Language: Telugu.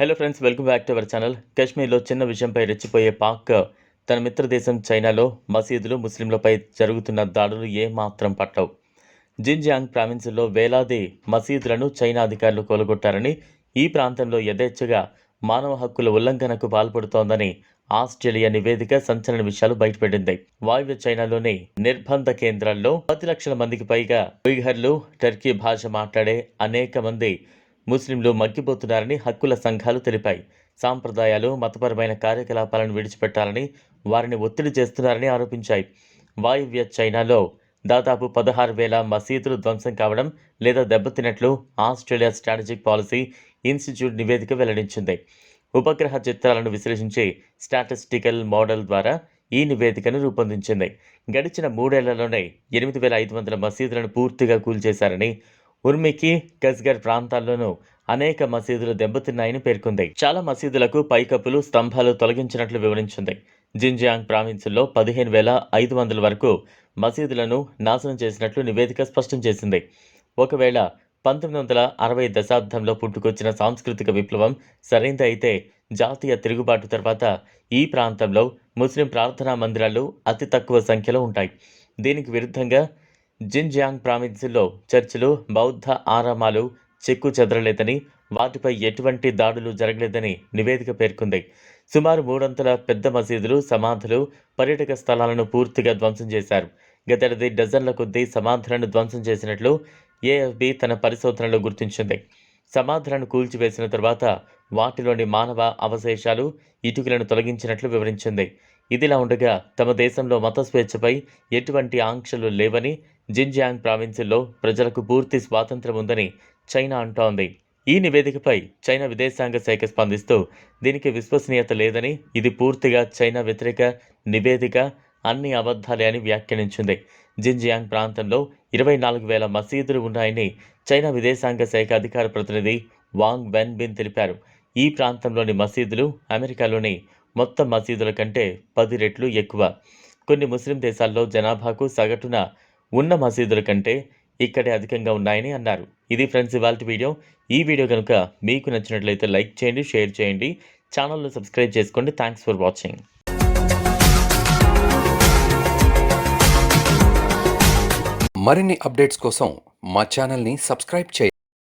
Hello friends welcome back to our channel కాశ్మీర్లో చిన్న విషయంపై రెచ్చిపోయే పాక్ తన మిత్ర దేశం చైనాలో మసీదులు ముస్లింలపై జరుగుతున్న దాడులు ఏమాత్రం పట్టవు. జిన్జియాంగ్ ప్రావిన్స్లో వేలాది మసీదులను చైనా అధికారులు కోలగొట్టారని ఈ ప్రాంతంలో యథేచ్ఛగా మానవ హక్కుల ఉల్లంఘనకు పాల్పడుతోందని ఆస్ట్రేలియా నివేదిక సంచలన విషయాలు బయటపెట్టింది. వాయువ్య చైనాలోని నిర్బంధ కేంద్రాల్లో పది లక్షల మందికి పైగా ఉయిఘర్లు టర్కీ భాష మాట్లాడే అనేక మంది ముస్లింలు మగ్గిపోతున్నారని హక్కుల సంఘాలు తెలిపాయి. సాంప్రదాయాలు మతపరమైన కార్యకలాపాలను విడిచిపెట్టాలని వారిని ఒత్తిడి చేస్తున్నారని ఆరోపించాయి. వాయువ్య చైనాలో దాదాపు పదహారు వేల మసీదులు ధ్వంసం కావడం లేదా దెబ్బతిన్నట్లు ఆస్ట్రేలియా స్ట్రాటజిక్ పాలసీ ఇన్స్టిట్యూట్ నివేదిక వెల్లడించింది. ఉపగ్రహ చిత్రాలను విశ్లేషించే స్టాటిస్టికల్ మోడల్ ద్వారా ఈ నివేదికను రూపొందించింది. గడిచిన మూడేళ్ళలోనే ఎనిమిది వేల ఐదు వందల మసీదులను పూర్తిగా కూల్చేశారని ఉర్మికి కస్గర్ ప్రాంతాల్లోనూ అనేక మసీదులు దెబ్బతిన్నాయని పేర్కొంది. చాలా మసీదులకు పైకప్పులు స్తంభాలు తొలగించినట్లు వివరించింది. జింజియాంగ్ ప్రావిన్సుల్లో పదిహేను వేల ఐదు వందల వరకు మసీదులను నాశనం చేసినట్లు నివేదిక స్పష్టం చేసింది. ఒకవేళ పంతొమ్మిది వందల అరవై దశాబ్దంలో పుట్టుకొచ్చిన సాంస్కృతిక విప్లవం సరైంది అయితే జాతీయ తిరుగుబాటు తర్వాత ఈ ప్రాంతంలో ముస్లిం ప్రార్థనా మందిరాలు అతి తక్కువ సంఖ్యలో ఉంటాయి. దీనికి విరుద్ధంగా జిన్జియాంగ్ ప్రావిన్స్లో చర్చిలు బౌద్ధ ఆరామాలు చెక్కు చెదరలేదని వాటిపై ఎటువంటి దాడులు జరగలేదని నివేదిక పేర్కొంది. సుమారు మూడొంతుల పెద్ద మసీదులు సమాధులు పర్యాటక స్థలాలను పూర్తిగా ధ్వంసం చేశారు. గతేడాది డజన్ల కొద్దీ సమాధులను ధ్వంసం చేసినట్లు ఏఎఫ్బి తన పరిశోధనలో గుర్తించింది. సమాధులను కూల్చివేసిన తర్వాత వాటిలోని మానవ అవశేషాలు ఇటుకలను తొలగించినట్లు వివరించింది. ఇదిలా ఉండగా తమ దేశంలో మత స్వేచ్ఛపై ఎటువంటి ఆంక్షలు లేవని జిన్జియాంగ్ ప్రావిన్సుల్లో ప్రజలకు పూర్తి స్వాతంత్రం ఉందని చైనా అంటోంది. ఈ నివేదికపై చైనా విదేశాంగ శాఖ స్పందిస్తూ దీనికి విశ్వసనీయత లేదని ఇది పూర్తిగా చైనా వ్యతిరేక నివేదిక అన్ని అబద్ధాలే అని వ్యాఖ్యానించింది. జిన్జియాంగ్ ప్రాంతంలో ఇరవై నాలుగు వేల మసీదులు ఉన్నాయని చైనా విదేశాంగ శాఖ అధికార ప్రతినిధి వాంగ్ వెన్ బిన్ తెలిపారు. ఈ ప్రాంతంలోని మసీదులు అమెరికాలోని మొత్తం మసీదుల కంటే పది రెట్లు ఎక్కువ. కొన్ని ముస్లిం దేశాల్లో జనాభాకు సగటున ఉన్న మసీదుల కంటే ఇక్కడే అధికంగా ఉన్నాయని అన్నారు. ఇది ఫ్రెండ్స్ ఇవాళ వీడియో. ఈ వీడియో కనుక మీకు నచ్చినట్లయితే లైక్ చేయండి షేర్ చేయండి. ఛానల్ను సబ్స్క్రైబ్ చేసుకోండి. Thanks for watching. మరిన్ని అప్డేట్స్ కోసం మా ఛానల్ని సబ్స్క్రైబ్ చేయండి.